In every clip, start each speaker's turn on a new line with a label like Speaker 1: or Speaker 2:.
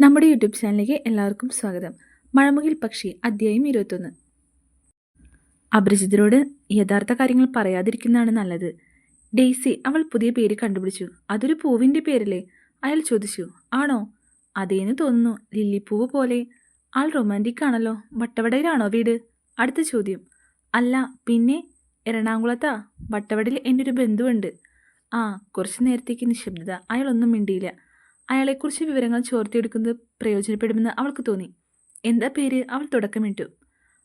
Speaker 1: നമ്മുടെ യൂട്യൂബ് ചാനലിലേക്ക് എല്ലാവർക്കും സ്വാഗതം. മഴമുകിൽ പക്ഷി അധ്യായം ഇരുപത്തൊന്ന്. അപരിചിതരോട് യഥാർത്ഥ കാര്യങ്ങൾ പറയാതിരിക്കുന്നതാണ് നല്ലത്. ഡെയ്സി അവൾ പുതിയ പേര് കണ്ടുപിടിച്ചു. അതൊരു പൂവിന്റെ പേരല്ലേ? അയാൾ ചോദിച്ചു. ആണോ? അതേന്ന് തോന്നുന്നു. ലില്ലിപ്പൂവ് പോലെ. ആൾ റൊമാന്റിക് ആണല്ലോ. വട്ടവടയിലാണോ വീട്? അടുത്ത ചോദ്യം. അല്ല പിന്നെ എറണാകുളത്താ. വട്ടവടയിൽ എന്റെ ഒരു ബന്ധുവുണ്ട്. ആ കുറച്ച് നേരത്തേക്ക് നിശബ്ദത. അയാളൊന്നും മിണ്ടിയില്ല. അയാളെക്കുറിച്ച് വിവരങ്ങൾ ചോർത്തിയെടുക്കുന്നത് പ്രയോജനപ്പെടുമെന്ന് അവൾക്ക് തോന്നി. എന്താ പേര്? അവൾ തുടക്കമിട്ടു.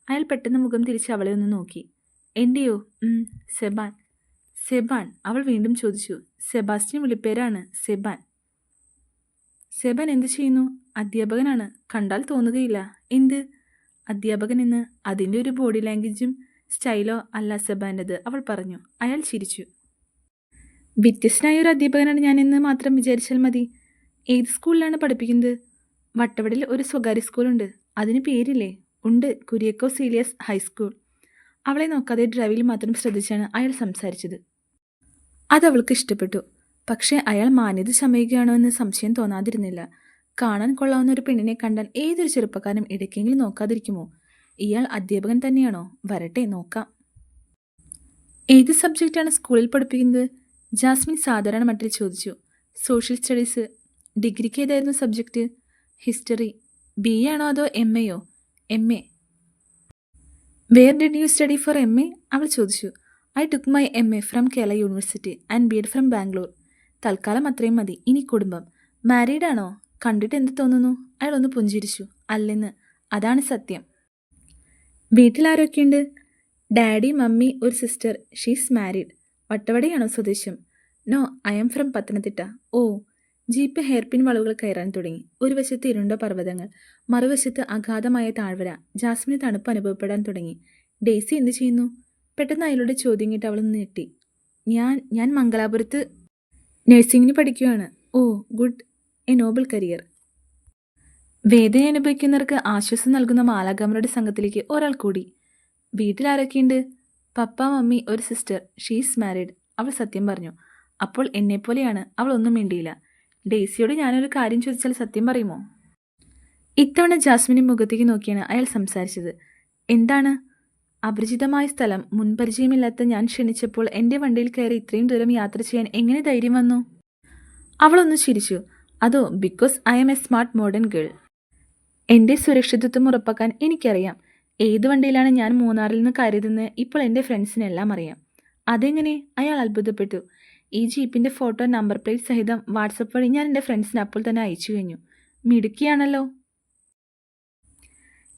Speaker 1: അയാൾ പെട്ടെന്ന് മുഖം തിരിച്ച് അവളെ ഒന്ന് നോക്കി. എന്റെയോ "ഉം, സെബാൻ. സെബാൻ? അവൾ വീണ്ടും ചോദിച്ചു. സെബാസ്റ്റ്യൻ വിളിപ്പേരാണ്. സെബാൻ. സെബാൻ എന്ത് ചെയ്യുന്നു? അധ്യാപകനാണ്. കണ്ടാൽ തോന്നുകയില്ല. എന്ത്? അധ്യാപകൻ എന്ന് അതിന്റെ ഒരു ബോഡി ലാംഗ്വേജും സ്റ്റൈലോ അല്ല സെബാന്റെത് അവൾ പറഞ്ഞു. അയാൾ ചിരിച്ചു. വ്യത്യസ്തനായ ഒരു അധ്യാപകനാണ് ഞാനെന്ന് മാത്രം വിചാരിച്ചാൽ മതി. ഏത് സ്കൂളിലാണ് പഠിപ്പിക്കുന്നത്? വട്ടവടിൽ ഒരു സ്വകാര്യ സ്കൂളുണ്ട്. അതിന് പേരില്ലേ? ഉണ്ട്. കുര്യക്കോ സീലിയസ് ഹൈസ്കൂൾ അവളെ നോക്കാതെ ഡ്രൈവിൽ മാത്രം ശ്രദ്ധിച്ചാണ് അയാൾ സംസാരിച്ചത്. അവൾക്ക് ഇഷ്ടപ്പെട്ടു. പക്ഷേ അയാൾ മാന്യത ചമയുകയാണോ എന്ന് സംശയം തോന്നാതിരുന്നില്ല. കാണാൻ കൊള്ളാവുന്ന ഒരു പെണ്ണിനെ കണ്ടാൽ ഏതൊരു ചെറുപ്പക്കാരനും ഇടയ്ക്കെങ്കിലും നോക്കാതിരിക്കുമോ? ഇയാൾ അധ്യാപകൻ തന്നെയാണോ? വരട്ടെ നോക്കാം. ഏത് സബ്ജക്റ്റാണ് സ്കൂളിൽ പഠിപ്പിക്കുന്നത്? ജാസ്മിൻ സാധാരണ മട്ടിൽ ചോദിച്ചു. സോഷ്യൽ സ്റ്റഡീസ് ഡിഗ്രിക്ക് ഏതായിരുന്നു സബ്ജക്റ്റ് ഹിസ്റ്ററി. ബി ആണോ അതോ M എയോ M A where did you study for M A അവൾ ചോദിച്ചു. I took my M A from Kerala university and B Ed from Bangalore തൽക്കാലം അത്രയും മതി. ഇനി കുടുംബം. മാരീഡ് ആണോ? കണ്ടിട്ട് എന്ത് തോന്നുന്നു? അയാൾ ഒന്ന് പുഞ്ചിരിച്ചു. അല്ലെന്ന്. അതാണ് സത്യം. വീട്ടിൽ ആരൊക്കെയുണ്ട്? ഡാഡി മമ്മി ഒരു സിസ്റ്റർ ഷീസ് മാരീഡ് വട്ടവടയാണോ സ്വദേശം? No I'm from Pathanamthitta. Oh jeep hairpin വളവുകൾ കയറാൻ തുടങ്ങി. ഒരു വശത്ത് ഇരുണ്ട പർവതങ്ങൾ മറുവശത്ത് അഗാധമായ താഴ്വര ജാസ്മിന് തണുപ്പ് അനുഭവപ്പെടാൻ തുടങ്ങി. ഡെയ്സി എന്തു ചെയ്യുന്നു? പെട്ടെന്ന് അയാളുടെ ചോദ്യം കേട്ട് അവൾ നീട്ടി ഞാൻ ഞാൻ മംഗലാപുരത്ത് നഴ്സിംഗിന് പഠിക്കുകയാണ് oh good. A noble career. വേദന അനുഭവിക്കുന്നവർക്ക് ആശ്വാസം നൽകുന്ന മാലാഗാമരുടെ സംഘത്തിലേക്ക് ഒരാൾ കൂടി. വീട്ടിൽ ആരൊക്കെയുണ്ട്? പപ്പ മമ്മി ഒരു സിസ്റ്റർ. She's married. അവൾ സത്യം പറഞ്ഞു. അപ്പോൾ എന്നെപ്പോലെയാണ്. അവൾ ഒന്നും മിണ്ടിയില്ല. ഡെയ്സിയോട് ഞാനൊരു കാര്യം ചോദിച്ചാൽ സത്യം പറയുമോ? ഇത്തവണ ജാസ്മിന്റെ മുഖത്തേക്ക് നോക്കിയാണ് അയാൾ സംസാരിച്ചത്. എന്താണ്? അപരിചിതമായ സ്ഥലം മുൻപരിചയമില്ലാത്ത ഞാൻ ക്ഷണിച്ചപ്പോൾ എന്റെ വണ്ടിയിൽ കയറി ഇത്രയും ദൂരം യാത്ര ചെയ്യാൻ എങ്ങനെ ധൈര്യം വന്നു? അവളൊന്ന് ചിരിച്ചു. അതോ because I'm a smart modern girl. എന്റെ സുരക്ഷിതത്വം ഉറപ്പാക്കാൻ എനിക്കറിയാം. ഏത് വണ്ടിയിലാണ് ഞാൻ മൂന്നാറിൽ നിന്ന് കയറിയതെന്ന് ഇപ്പോൾ എന്റെ ഫ്രണ്ട്സിനെല്ലാം അറിയാം. അതെങ്ങനെ? അയാൾ അത്ഭുതപ്പെട്ടു. ഈ ജീപ്പിന്റെ ഫോട്ടോ നമ്പർ പ്ലേറ്റ് സഹിതം വാട്സപ്പ് വഴി ഞാൻ എന്റെ ഫ്രണ്ട്സിന് അപ്പോൾ തന്നെ അയച്ചു കഴിഞ്ഞു. മിടുക്കിയാണല്ലോ.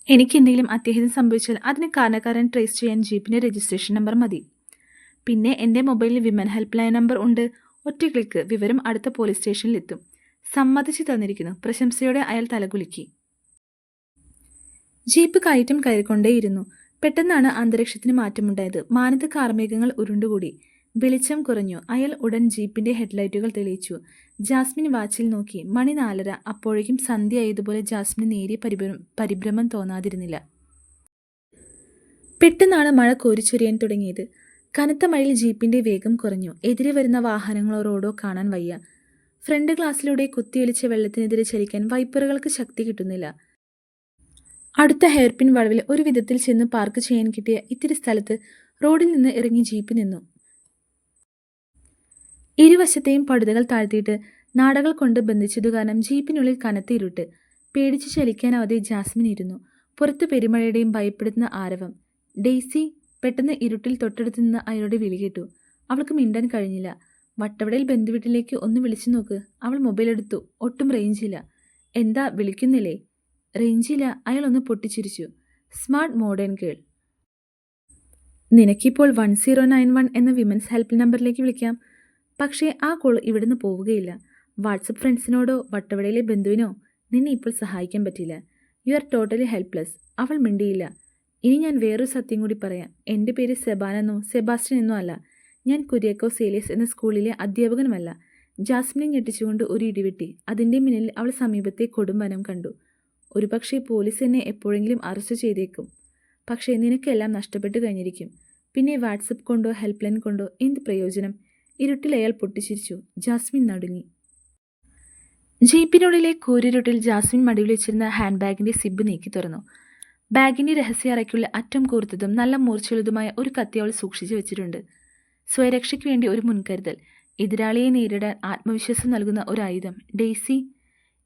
Speaker 1: എനിക്ക് എന്തെങ്കിലും അത്യാഹിതം സംഭവിച്ചാൽ അതിന് കാരണക്കാരൻ ട്രേസ് ചെയ്യാൻ ജീപ്പിന്റെ രജിസ്ട്രേഷൻ നമ്പർ മതി. പിന്നെ എന്റെ മൊബൈലിൽ വിമൻ ഹെൽപ്പ് ലൈൻ നമ്പർ ഉണ്ട്. ഒറ്റ ക്ലിക്ക് വിവരം അടുത്ത പോലീസ് സ്റ്റേഷനിലെത്തും സമ്മതിച്ചു തന്നിരിക്കുന്നു. പ്രശംസയോടെ അയാൾ തലകുലുക്കി ജീപ്പ് കയറ്റം കയറിക്കൊണ്ടേയിരുന്നു. പെട്ടെന്നാണ് അന്തരീക്ഷത്തിന് മാറ്റമുണ്ടായത്. മാനത്ത് കാർമേഘങ്ങൾ ഉരുണ്ടുകൂടി. വെളിച്ചം കുറഞ്ഞു. അയാൾ ഉടൻ ജീപ്പിന്റെ ഹെഡ്ലൈറ്റുകൾ തെളിയിച്ചു. ജാസ്മിൻ വാച്ചിൽ നോക്കി. മണി നാലര. അപ്പോഴേക്കും സന്ധ്യ ആയതുപോലെ ജാസ്മിന് നേരിയ പരിഭ്രം പരിഭ്രമം തോന്നാതിരുന്നില്ല. പെട്ടെന്നാണ് മഴ കോരിച്ചൊരിയാൻ തുടങ്ങിയത്. കനത്ത മഴയിൽ ജീപ്പിന്റെ വേഗം കുറഞ്ഞു. എതിരെ വരുന്ന വാഹനങ്ങളോ റോഡോ കാണാൻ വയ്യ. ഫ്രണ്ട് ഗ്ലാസ്സിലൂടെ കുത്തിയൊലിച്ച വെള്ളത്തിനെതിരെ ചലിക്കാൻ വൈപ്പറുകൾക്ക് ശക്തി കിട്ടുന്നില്ല. അടുത്ത ഹെയർപിൻ വളവിൽ ഒരു വിധത്തിൽ ചെന്ന് പാർക്ക് ചെയ്യാൻ കിട്ടിയ ഇത്തിരി സ്ഥലത്ത് റോഡിൽ നിന്ന് ഇറങ്ങി ജീപ്പ് നിന്നു. ഇരുവശത്തെയും പടുതകൾ താഴ്ത്തിയിട്ട് നാടകൾ കൊണ്ട് ബന്ധിച്ചതു കാരണം ജീപ്പിനുള്ളിൽ കനത്ത ഇരുട്ട്. പേടിച്ച് ചലിക്കാനാവാതെ ജാസ്മിൻ ഇരുന്നു. പുറത്ത് പെരുമഴയുടെയും ഭയപ്പെടുത്തുന്ന ആരവം. ഡെയ്സി പെട്ടെന്ന് ഇരുട്ടിൽ തൊട്ടടുത്ത് നിന്ന് അയാളുടെ വിളി കേട്ടു. അവൾക്ക് മിണ്ടാൻ കഴിഞ്ഞില്ല. വട്ടവടയിൽ ബന്ധുവീട്ടിലേക്ക് ഒന്ന് വിളിച്ചു നോക്ക്. അവൾ മൊബൈൽ എടുത്തു. ഒട്ടും റേഞ്ചില്ല എന്താ വിളിക്കുന്നില്ലേ? റേഞ്ചില്ല അയാൾ ഒന്ന് പൊട്ടിച്ചിരിച്ചു. സ്മാർട്ട് മോഡേൺ ഗേൾ നിനക്കിപ്പോൾ വൺ സീറോ നയൻ വൺ എന്ന വിമൻസ് ഹെൽപ്പ് നമ്പറിലേക്ക് വിളിക്കാം. പക്ഷേ ആ കോൾ ഇവിടുന്ന് പോവുകയില്ല. വാട്സപ്പ് ഫ്രണ്ട്സിനോടോ വട്ടവടയിലെ ബന്ധുവിനോ നിന്നെ ഇപ്പോൾ സഹായിക്കാൻ പറ്റില്ല. You are totally helpless. അവൾ മിണ്ടിയില്ല. ഇനി ഞാൻ വേറൊരു സത്യം കൂടി പറയാം. എന്റെ പേര് സെബാനെന്നോ സെബാസ്റ്റ്യൻ എന്നോ അല്ല. ഞാൻ കുര്യാക്കോ സേലിയസ് എന്ന സ്കൂളിലെ അധ്യാപകനുമല്ല. ജാസ്മിനെ ഞെട്ടിച്ചുകൊണ്ട് ഒരു ഇടിവെട്ടി അതിന്റെ മുന്നിൽ അവൾ സമീപത്തെ കൊടുംവനം കണ്ടു. ഒരുപക്ഷേ പോലീസ് എന്നെ എപ്പോഴെങ്കിലും അറസ്റ്റ് ചെയ്തേക്കും. പക്ഷേ നിനക്കെല്ലാം നഷ്ടപ്പെട്ടു കഴിഞ്ഞിരിക്കും. പിന്നെ വാട്സപ്പ് കൊണ്ടോ ഹെൽപ്പ് ലൈൻ കൊണ്ടോ എന്ത് പ്രയോജനം? ഇരുട്ടിൽ അയാൾ പൊട്ടിച്ചിരിച്ചു. ജാസ്മിൻ നടുങ്ങി. ജീപ്പിനുള്ളിലെ കൂരിരുട്ടിൽ ജാസ്മിൻ മടിയിൽ വെച്ചിരുന്ന ഹാൻഡ് ബാഗിന്റെ സിബ് നീക്കി തുറന്നു. ബാഗിന്റെ രഹസ്യ അറയ്ക്കുള്ള അറ്റം കൂർത്തതും നല്ല മൂർച്ചയുള്ളതുമായ ഒരു കത്തി അവൾ സൂക്ഷിച്ചു വെച്ചിട്ടുണ്ട്. സ്വയരക്ഷയ്ക്ക് വേണ്ടി ഒരു മുൻകരുതൽ. എതിരാളിയെ നേരിടാൻ ആത്മവിശ്വാസം നൽകുന്ന ഒരു ആയുധം. ഡെയ്സി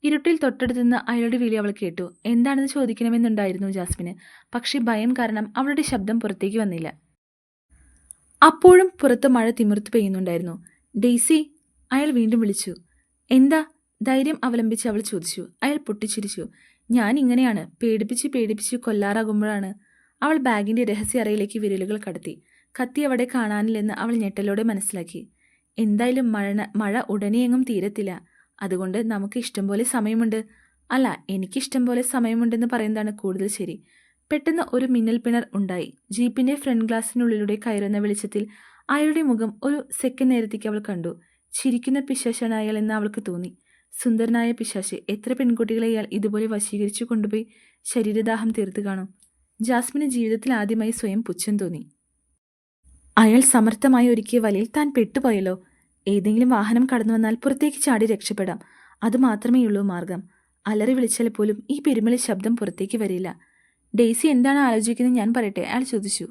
Speaker 1: ഇരുട്ടിൽ തൊട്ടടുത്തുനിന്ന് അയാളുടെ വിളി അവൾ കേട്ടു. എന്താണെന്ന് ചോദിക്കണമെന്നുണ്ടായിരുന്നു ജാസ്മിന്. പക്ഷേ ഭയം കാരണം അവളുടെ ശബ്ദം പുറത്തേക്ക് വന്നില്ല. അപ്പോഴും പുറത്ത് മഴ തിമിർത്ത് പെയ്യുന്നുണ്ടായിരുന്നു. ഡെയ്സി അയാൾ വീണ്ടും വിളിച്ചു. എന്താ? ധൈര്യം അവലംബിച്ച് അവൾ ചോദിച്ചു. അയാൾ പൊട്ടിച്ചിരിച്ചു. ഞാൻ ഇങ്ങനെയാണ്. പേടിപ്പിച്ച് പേടിപ്പിച്ച് കൊല്ലാറാകുമ്പോഴാണ്. അവൾ ബാഗിന്റെ രഹസ്യ അറയിലേക്ക് വിരലുകൾ കടത്തി. കത്തി അവിടെ കാണാനില്ലെന്ന് അവൾ ഞെട്ടലോടെ മനസ്സിലാക്കി. എന്തായാലും മഴ മഴ ഉടനെയെങ്ങും തീരത്തില്ല. അതുകൊണ്ട് നമുക്ക് ഇഷ്ടംപോലെ സമയമുണ്ട്. അല്ല എനിക്കിഷ്ടം പോലെ സമയമുണ്ടെന്ന് പറയുന്നതാണ് കൂടുതൽ ശരി. പെട്ടെന്ന് ഒരു മിന്നൽ പിണർ ഉണ്ടായി. ജീപ്പിന്റെ ഫ്രണ്ട് ഗ്ലാസിനുള്ളിലൂടെ കയറുന്ന വെളിച്ചത്തിൽ അയാളുടെ മുഖം ഒരു സെക്കൻഡ് നേരത്തേക്ക് അവൾ കണ്ടു. ചിരിക്കുന്ന പിശാശാണ് അയാൾ എന്ന് അവൾക്ക് തോന്നി. സുന്ദരനായ പിശാശ് എത്ര പെൺകുട്ടികളെ ഇയാൾ ഇതുപോലെ വശീകരിച്ചു കൊണ്ടുപോയി ശരീരദാഹം തീർത്തു കാണും? ജാസ്മിന് ജീവിതത്തിൽ ആദ്യമായി സ്വയം പുച്ഛം തോന്നി. അയാൾ സമർത്ഥമായി ഒരുക്കിയ വലയിൽ താൻ പെട്ടുപോയല്ലോ. ഏതെങ്കിലും വാഹനം കടന്നു വന്നാൽ പുറത്തേക്ക് ചാടി രക്ഷപ്പെടാം. അത് മാത്രമേയുള്ളൂ മാർഗം. അലറി വിളിച്ചാൽ പോലും ഈ പെരുമളി ശബ്ദം പുറത്തേക്ക് വരില്ല. ഡെയ്സി എന്താണ് ആലോചിക്കുന്നത് ഞാൻ പറയട്ടെ? അയാൾ ചോദിച്ചു.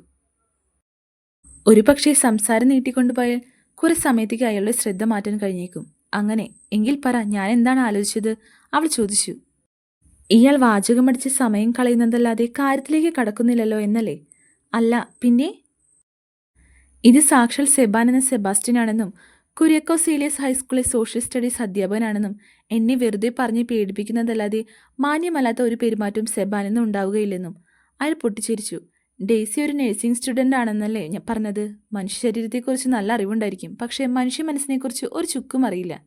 Speaker 1: ഒരു പക്ഷേ സംസാരം നീട്ടിക്കൊണ്ടുപോയാൽ കുറെ സമയത്തേക്ക് അയാളുടെ ശ്രദ്ധ മാറ്റാൻ കഴിഞ്ഞേക്കും. അങ്ങനെ എങ്കിൽ പറ ഞാൻ എന്താണ് ആലോചിച്ചത്? അവൾ ചോദിച്ചു. ഇയാൾ വാചകമടിച്ച് സമയം കളയുന്നതല്ലാതെ കാര്യത്തിലേക്ക് കടക്കുന്നില്ലല്ലോ എന്നല്ലേ? അല്ല പിന്നെ? ഇത് സാക്ഷാൽ സെബാൻ എന്ന സെബാസ്റ്റ്യനാണെന്നും കുര്യക്കോ സീലിയസ് ഹൈസ്കൂളിൽ സോഷ്യൽ സ്റ്റഡീസ് അധ്യാപകനാണെന്നും എന്നെ വെറുതെ പറഞ്ഞ് പേടിപ്പിക്കുന്നതല്ലാതെ മാന്യമല്ലാത്ത ഒരു പെരുമാറ്റം സെബാനെന്നും ഉണ്ടാവുകയില്ലെന്നും അയാൾ പൊട്ടിച്ചിരിച്ചു. ഡെയ്സി ഒരു നഴ്സിംഗ് സ്റ്റുഡന്റ് ആണെന്നല്ലേ ഞാൻ പറഞ്ഞത്. മനുഷ്യ ശരീരത്തെക്കുറിച്ച് നല്ല അറിവുണ്ടായിരിക്കും. പക്ഷേ മനുഷ്യ മനസ്സിനെക്കുറിച്ച് ഒരു ചുക്കും അറിയില്ല.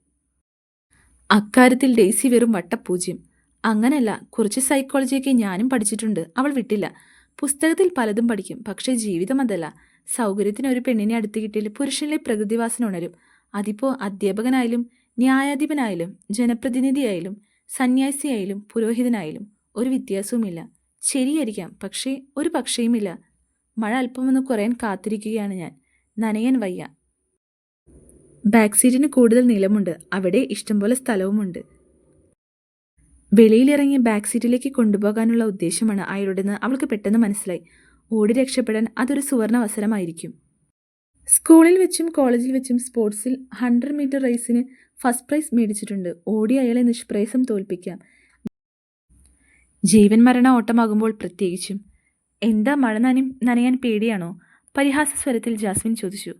Speaker 1: അക്കാര്യത്തിൽ ഡെയ്സി വെറും വട്ടപൂജ്യം. അങ്ങനല്ല കുറച്ച് സൈക്കോളജിയൊക്കെ ഞാനും പഠിച്ചിട്ടുണ്ട്. അവൾ വിട്ടില്ല. പുസ്തകത്തിൽ പലതും പഠിക്കും. പക്ഷേ ജീവിതം അതല്ല. സൗകര്യത്തിന് ഒരു പെണ്ണിനെ അടുത്ത് കിട്ടിയാൽ പുരുഷനിലെ പ്രകൃതിവാസന ഉണരും. അതിപ്പോ അധ്യാപകനായാലും ന്യായാധിപനായാലും ജനപ്രതിനിധിയായാലും സന്യാസിയായാലും പുരോഹിതനായാലും ഒരു വ്യത്യാസവുമില്ല. ശരിയായിരിക്കാം പക്ഷേ ഒരു പക്ഷേയുമില്ല. മഴ അല്പമൊന്ന് കുറയാൻ കാത്തിരിക്കുകയാണ് ഞാൻ. നനയൻ വയ്യ. ബാക്ക് സീറ്റിന് കൂടുതൽ നീളമുണ്ട്. അവിടെ ഇഷ്ടംപോലെ സ്ഥലവുമുണ്ട്. വെളിയിലിറങ്ങി ബാക്ക് സീറ്റിലേക്ക് കൊണ്ടുപോകാനുള്ള ഉദ്ദേശമാണ് അയാളുടെന്ന് അവൾക്ക് പെട്ടെന്ന് മനസ്സിലായി. ഓടി രക്ഷപ്പെടാൻ അതൊരു സുവർണ അവസരമായിരിക്കും. സ്കൂളിൽ വെച്ചും കോളേജിൽ വെച്ചും സ്പോർട്സിൽ ഹൺഡ്രഡ് മീറ്റർ റേസിന് ഫസ്റ്റ് പ്രൈസ് മേടിച്ചിട്ടുണ്ട്. ഓടി അയാളെ നിഷ്പ്രേസം തോൽപ്പിക്കാം. ജീവൻ മരണ ഓട്ടമാകുമ്പോൾ പ്രത്യേകിച്ചും. എന്താ മഴ നനി നനയാൻ പേടിയാണോ? പരിഹാസ സ്വരത്തിൽ ജാസ്മിൻ ചോദിച്ചു.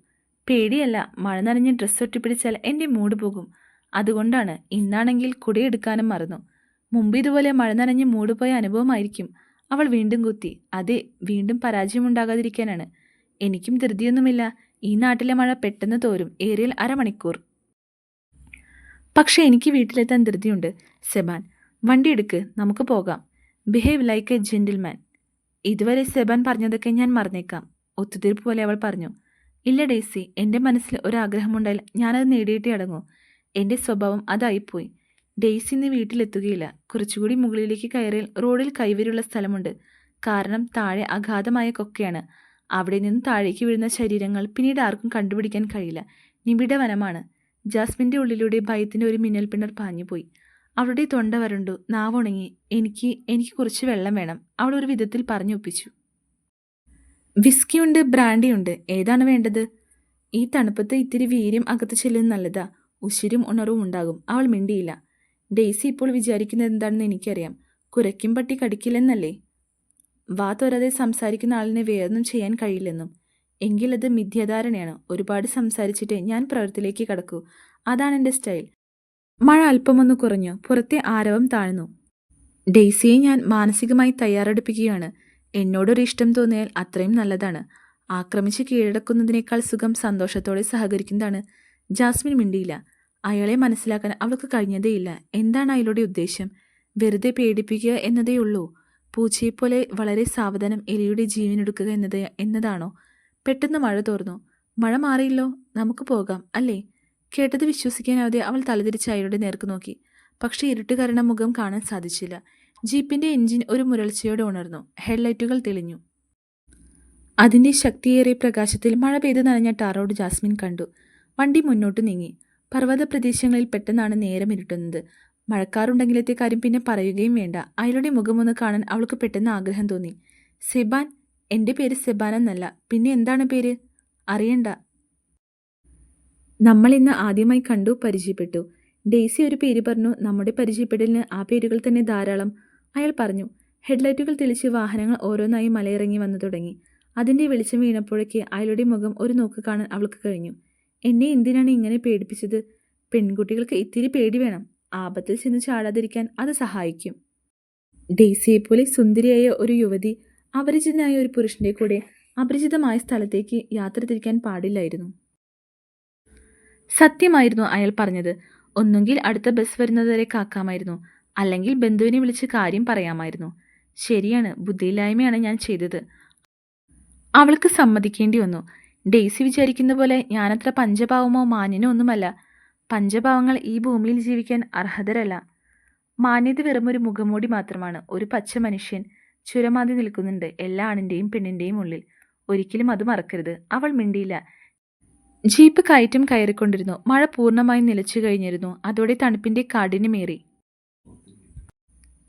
Speaker 1: പേടിയല്ല മഴ നനഞ്ഞ് ഡ്രസ്സ് ഒട്ടിപ്പിടിച്ചാൽ എന്റെ മൂഡ് പോകും. അതുകൊണ്ടാണ് ഇന്നാണെങ്കിൽ കുടയെടുക്കാനും മറന്നു. മുമ്പ് ഇതുപോലെ മഴ നനഞ്ഞ് മൂഡ് പോയ അനുഭവമായിരിക്കും. അവൾ വീണ്ടും കുത്തി. അതെ വീണ്ടും പരാജയമുണ്ടാകാതിരിക്കാനാണ്. എനിക്കും ധൃതിയൊന്നുമില്ല. ഈ നാട്ടിലെ മഴ പെട്ടെന്ന് തോരും. ഏറിയൽ അരമണിക്കൂർ. പക്ഷേ എനിക്ക് വീട്ടിലെത്താൻ ധൃതിയുണ്ട്. സെബാൻ വണ്ടി എടുക്ക്. നമുക്ക് പോകാം. ബിഹേവ് ലൈക്ക് എ ജെന്റിൽമാൻ ഇതുവരെ സെബാൻ പറഞ്ഞതൊക്കെ ഞാൻ മറന്നേക്കാം. ഒത്തുതീർപ്പ് പോലെ അവൾ പറഞ്ഞു. ഇല്ല ഡേസി എന്റെ മനസ്സിൽ ഒരാഗ്രഹമുണ്ടായാൽ ഞാനത് നേടിയിട്ടേ അടങ്ങൂ. എന്റെ സ്വഭാവം അതായിപ്പോയി. ഡേസി ഇന്ന് വീട്ടിലെത്തുകയില്ല. കുറച്ചുകൂടി മുകളിലേക്ക് കയറിയാൽ റോഡിൽ കൈവരിയുള്ള സ്ഥലമുണ്ട്. കാരണം താഴെ അഗാധമായ കൊക്കയാണ്. അവിടെ നിന്ന് താഴേക്ക് വീഴുന്ന ശരീരങ്ങൾ പിന്നീട് ആർക്കും കണ്ടുപിടിക്കാൻ കഴിയില്ല. നിബിഡ വനമാണ് ജാസ്മിന്റെ ഉള്ളിലൂടെ ഭയത്തിന്റെ ഒരു മിന്നൽ പിണർ പാഞ്ഞുപോയി. അവളുടെ തൊണ്ട വരണ്ടു. നാവുണങ്ങി. എനിക്ക് എനിക്ക് കുറച്ച് വെള്ളം വേണം അവൾ ഒരു വിധത്തിൽ പറഞ്ഞൊപ്പിച്ചു. വിസ്കിയുണ്ട് ബ്രാൻഡിയുണ്ട് ഏതാണ് വേണ്ടത്? ഈ തണുപ്പത്ത് ഇത്തിരി വീര്യം അകത്ത് ചെല്ലുന്നത് നല്ലതാ. ഉശിരും ഉണർവും ഉണ്ടാകും. അവൾ മിണ്ടിയില്ല. ഡെയ്സി ഇപ്പോൾ വിചാരിക്കുന്നത് എന്താണെന്ന് എനിക്കറിയാം. കുരയ്ക്കും പട്ടി കടിക്കില്ലെന്നല്ലേ? വാ തോരാതെ സംസാരിക്കുന്ന ആളിനെ വേറൊന്നും ചെയ്യാൻ കഴിയില്ലെന്നും. എങ്കിലത് മിഥ്യാധാരണയാണ്. ഒരുപാട് സംസാരിച്ചിട്ട് ഞാൻ പ്രവൃത്തിയിലേക്ക് കടക്കൂ. അതാണ് എന്റെ സ്റ്റൈൽ. മഴ അല്പമൊന്ന് കുറഞ്ഞു. പുറത്തെ ആരവം താഴ്ന്നു. ഡെയ്സിയെ ഞാൻ മാനസികമായി തയ്യാറെടുപ്പിക്കുകയാണ്. എന്നോടൊരു ഇഷ്ടം തോന്നിയാൽ അത്രയും നല്ലതാണ്. ആക്രമിച്ച് കീഴടക്കുന്നതിനേക്കാൾ സുഖം സന്തോഷത്തോടെ സഹകരിക്കുന്നതാണ്. ജാസ്മിൻ മിണ്ടിയില്ല. അയാളെ മനസ്സിലാക്കാൻ അവൾക്ക് കഴിഞ്ഞതേയില്ല. എന്താണ് അയാളുടെ ഉദ്ദേശം? വെറുതെ പേടിപ്പിക്കുക എന്നതേയുള്ളൂ. പൂച്ചയെപ്പോലെ വളരെ സാവധാനം എലിയുടെ ജീവനെടുക്കുക എന്നത് എന്നതാണോ? പെട്ടെന്ന് മഴ തോർന്നു. മഴ മാറിയില്ലോ? നമുക്ക് പോകാം അല്ലേ? കേട്ടത് വിശ്വസിക്കാനാവാതെ അവൾ തലതിരിച്ച് അയാളുടെ നേർക്ക് നോക്കി. പക്ഷേ ഇരുട്ട് കാരണം മുഖം കാണാൻ സാധിച്ചില്ല. ജീപ്പിന്റെ എഞ്ചിൻ ഒരു മുരൾച്ചയോടെ ഉണർന്നു. ഹെഡ്ലൈറ്റുകൾ തെളിഞ്ഞു. അതിന്റെ ശക്തിയേറിയ പ്രകാശത്തിൽ മഴ പെയ്ത് നനഞ്ഞ ടാറോട് ജാസ്മിൻ കണ്ടു. വണ്ടി മുന്നോട്ട് നീങ്ങി. പർവത പ്രദേശങ്ങളിൽ പെട്ടെന്നാണ് നേരം ഇരുട്ടുന്നത്. മഴക്കാറുണ്ടെങ്കിലത്തെ കാര്യം പിന്നെ പറയുകയും വേണ്ട. അയാളുടെ മുഖമൊന്ന് കാണാൻ അവൾക്ക് പെട്ടെന്ന് ആഗ്രഹം തോന്നി. സെബാൻ? എന്റെ പേര് സെബാൻ എന്നല്ല. പിന്നെ എന്താണ് പേര്? അറിയണ്ട. നമ്മൾ ഇന്ന് ആദ്യമായി കണ്ടു പരിചയപ്പെട്ടു. ഡെയ്സി ഒരു പേര് പറഞ്ഞു. നമ്മുടെ പരിചയപ്പെടലിന് ആ പേരുകൾ തന്നെ ധാരാളം. അയാൾ പറഞ്ഞു ഹെഡ്ലൈറ്റുകൾ തെളിച്ച് വാഹനങ്ങൾ ഓരോന്നായി മലയിറങ്ങി വന്നു തുടങ്ങി. അതിന്റെ വെളിച്ചം വീണപ്പോഴേക്ക് അയാളുടെ മുഖം ഒരു നോക്ക് കാണാൻ അവൾക്ക് കഴിഞ്ഞു. എന്നെ എന്തിനാണ് ഇങ്ങനെ പേടിപ്പിച്ചത്? പെൺകുട്ടികൾക്ക് ഇത്തിരി പേടി വേണം. ആപത്തിൽ ചെന്ന് ചാടാതിരിക്കാൻ അത് സഹായിക്കും. ഡെയ്സിയെപ്പോലെ സുന്ദരിയായ ഒരു യുവതി അപരിചിതനായ ഒരു പുരുഷന്റെ കൂടെ അപരിചിതമായ സ്ഥലത്തേക്ക് യാത്ര തിരിക്കാൻ പാടില്ലായിരുന്നു. സത്യമായിരുന്നു അയാൾ പറഞ്ഞത്. ഒന്നുകിൽ അടുത്ത ബസ് വരുന്നതുവരെ കാക്കാമായിരുന്നു. അല്ലെങ്കിൽ ബന്ധുവിനെ വിളിച്ച് കാര്യം പറയാമായിരുന്നു. ശരിയാണ് ബുദ്ധിയില്ലായ്മയാണ് ഞാൻ ചെയ്തത്. അവൾക്ക് സമ്മതിക്കേണ്ടി വന്നു. ഡെയ്സി വിചാരിക്കുന്ന പോലെ ഞാനത്ര പഞ്ചപാവമോ മാന്യനോ ഒന്നുമല്ല. പഞ്ചപാവങ്ങൾ ഈ ഭൂമിയിൽ ജീവിക്കാൻ അർഹതരല്ല. മാന്യത വെറുമൊരു മുഖംമൂടി മാത്രമാണ്. ഒരു പച്ച മനുഷ്യൻ ചുരമാതി നിൽക്കുന്നുണ്ട് എല്ലാ ആണിന്റെയും പെണ്ണിന്റെയും ഉള്ളിൽ. ഒരിക്കലും അത് മറക്കരുത്. അവൾ മിണ്ടിയില്ല. ജീപ്പ് കയറ്റം കയറിക്കൊണ്ടിരുന്നു. മഴ പൂർണമായും നിലച്ചു കഴിഞ്ഞിരുന്നു. അതോടെ തണുപ്പിന്റെ കാടിനുമേറി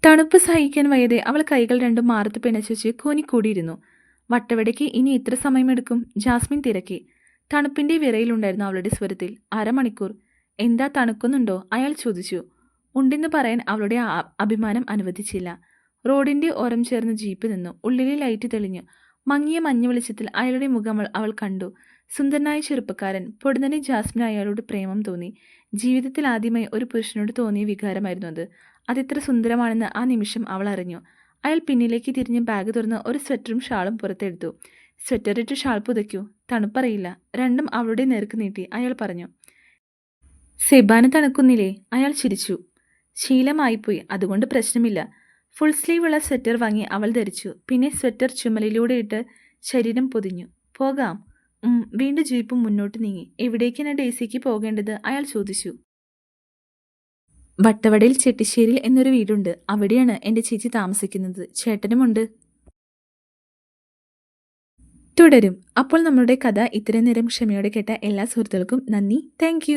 Speaker 1: തണുപ്പ് സഹിക്കാൻ വയ്യതെ അവൾ കൈകൾ രണ്ടും മാറത്ത് പിണച്ചുവെച്ച് കൂനിക്കൂടിയിരുന്നു. വട്ടവടയ്ക്ക് ഇനി എത്ര സമയമെടുക്കും? ജാസ്മിൻ തിരക്കി. തണുപ്പിന്റെ വിറയിലുണ്ടായിരുന്നു അവളുടെ സ്വരത്തിൽ. അരമണിക്കൂർ. എന്താ തണുക്കുന്നുണ്ടോ? അയാൾ ചോദിച്ചു. ഉണ്ടെന്ന് പറയാൻ അവളുടെ അഭിമാനം അനുവദിച്ചില്ല. റോഡിന്റെ ഓരം ചേർന്ന് ജീപ്പ് നിന്നു. ഉള്ളിലെ ലൈറ്റ് തെളിഞ്ഞു. മങ്ങിയ മഞ്ഞ വെളിച്ചത്തിൽ അയാളുടെ മുഖം അവൾ കണ്ടു. സുന്ദരനായ ചെറുപ്പക്കാരൻ പൊടുന്നനെ ജാസ്മിന് അയാളോട് പ്രേമം തോന്നി. ജീവിതത്തിൽ ആദ്യമായി ഒരു പുരുഷനോട് തോന്നിയ വികാരമായിരുന്നു അത്. അതിത്ര സുന്ദരമാണെന്ന് ആ നിമിഷം അവൾ അറിഞ്ഞു. അയാൾ പിന്നിലേക്ക് തിരിഞ്ഞ് ബാഗ് തുറന്ന് ഒരു സ്വെറ്ററും ഷാളും പുറത്തെടുത്തു. സ്വെറ്ററിട്ട് ഷാൾ പുതയ്ക്കൂ. തണുപ്പറിയില്ല. രണ്ടും അവളുടെ നേർക്ക് നീട്ടി. അയാൾ പറഞ്ഞു സെബാന് തണുക്കുന്നില്ലേ? അയാൾ ചിരിച്ചു. ശീലമായിപ്പോയി. അതുകൊണ്ട് പ്രശ്നമില്ല. ഫുൾ സ്ലീവ് ഉള്ള സ്വെറ്റർ വാങ്ങി അവൾ ധരിച്ചു. പിന്നെ സ്വെറ്റർ ചുമലിലൂടെ ഇട്ട് ശരീരം പൊതിഞ്ഞു. പോകാം. വീണ്ടും ജീപ്പും മുന്നോട്ട് നീങ്ങി. എവിടേക്കാണ് ഡേസിക്ക് പോകേണ്ടത്? അയാൾ ചോദിച്ചു. വട്ടവടയിൽ ചെട്ടിശ്ശേരിയിൽ എന്നൊരു വീടുണ്ട്. അവിടെയാണ് എന്റെ ചേച്ചി താമസിക്കുന്നത്. ചേട്ടനുമുണ്ട്. തുടരും. അപ്പോൾ നമ്മളുടെ കഥ ഇത്രയും നേരം ക്ഷമയോടെ കേട്ട എല്ലാ സുഹൃത്തുക്കൾക്കും നന്ദി. താങ്ക്